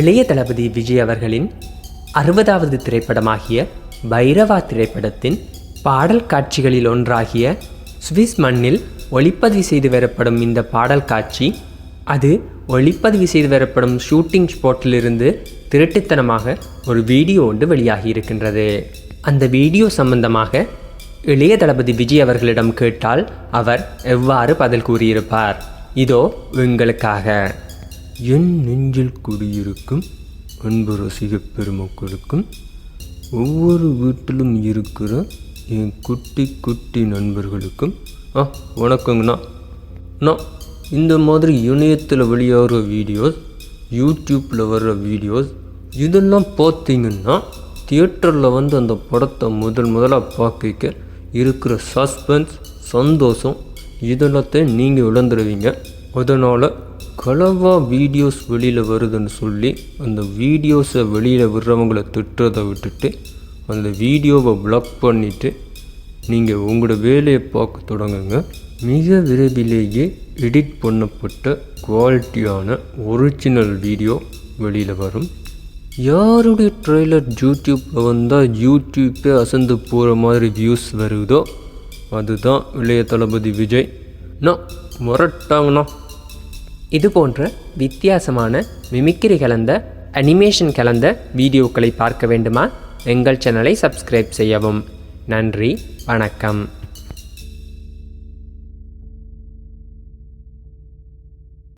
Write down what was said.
இளைய தளபதி விஜய் அவர்களின் அறுபதாவது திரைப்படமாகிய பைரவா திரைப்படத்தின் பாடல் காட்சிகளில் ஒன்றாகிய சுவிஸ் மண்ணில் ஒளிப்பதிவு செய்து வரப்படும் இந்த பாடல் காட்சி அது ஒளிப்பதிவு செய்து வரப்படும் ஷூட்டிங் ஸ்பாட்டிலிருந்து திருட்டுத்தனமாக ஒரு வீடியோ ஒன்று வெளியாகி இருக்கின்றது. அந்த வீடியோ சம்பந்தமாக இளைய தளபதி விஜய் அவர்களிடம் கேட்டால் அவர் எவ்வாறு பதில் கூறியிருப்பார்? இதோ உங்களுக்காக. என் நெஞ்சில் குடியிருக்கும் அன்பு ரசிக பெருமக்களுக்கும் ஒவ்வொரு வீட்டிலும் இருக்கிற என் குட்டி குட்டி நண்பர்களுக்கும் ஆ வணக்கங்கண்ணா. அண்ணா இந்த மாதிரி இணையத்தில் வெளியாகிற வீடியோஸ் யூடியூப்பில் வர்ற வீடியோஸ் இதெல்லாம் பார்த்தீங்கன்னா தியேட்டரில் வந்து அந்த படத்தை முதல் முதலாக பார்க்க இருக்கிற சஸ்பென்ஸ் சந்தோஷம் இதெல்லாத்தையும் நீங்கள் இழந்துடுவீங்க அதனால் களவா வீடியோஸ் வெளியில் வருதுன்னு சொல்லி அந்த வீடியோஸை வெளியில் விடுறவங்கள திட்டுறதை விட்டுட்டு அந்த வீடியோவை பிளாக் பண்ணிவிட்டு நீங்கள் உங்களோட வேலையை பார்க்க தொடங்குங்க. மிக விரைவிலேயே எடிட் பண்ணப்பட்ட குவாலிட்டியான ஒரிஜினல் வீடியோ வெளியில் வரும். யாருடைய ட்ரெய்லர் யூடியூப்பில் வந்தால் யூடியூப்பே அசந்து போகிற மாதிரி வியூஸ் வருதோ அதுதான் இளைய தளபதி விஜய். நான் முரட்டாங்கண்ணா இது போன்ற வித்தியாசமான மிமிக்கிரி கலந்த அனிமேஷன் கலந்த வீடியோக்களை பார்க்க வேண்டுமா? எங்கள் சேனலை சப்ஸ்கிரைப் செய்யவும். நன்றி வணக்கம்.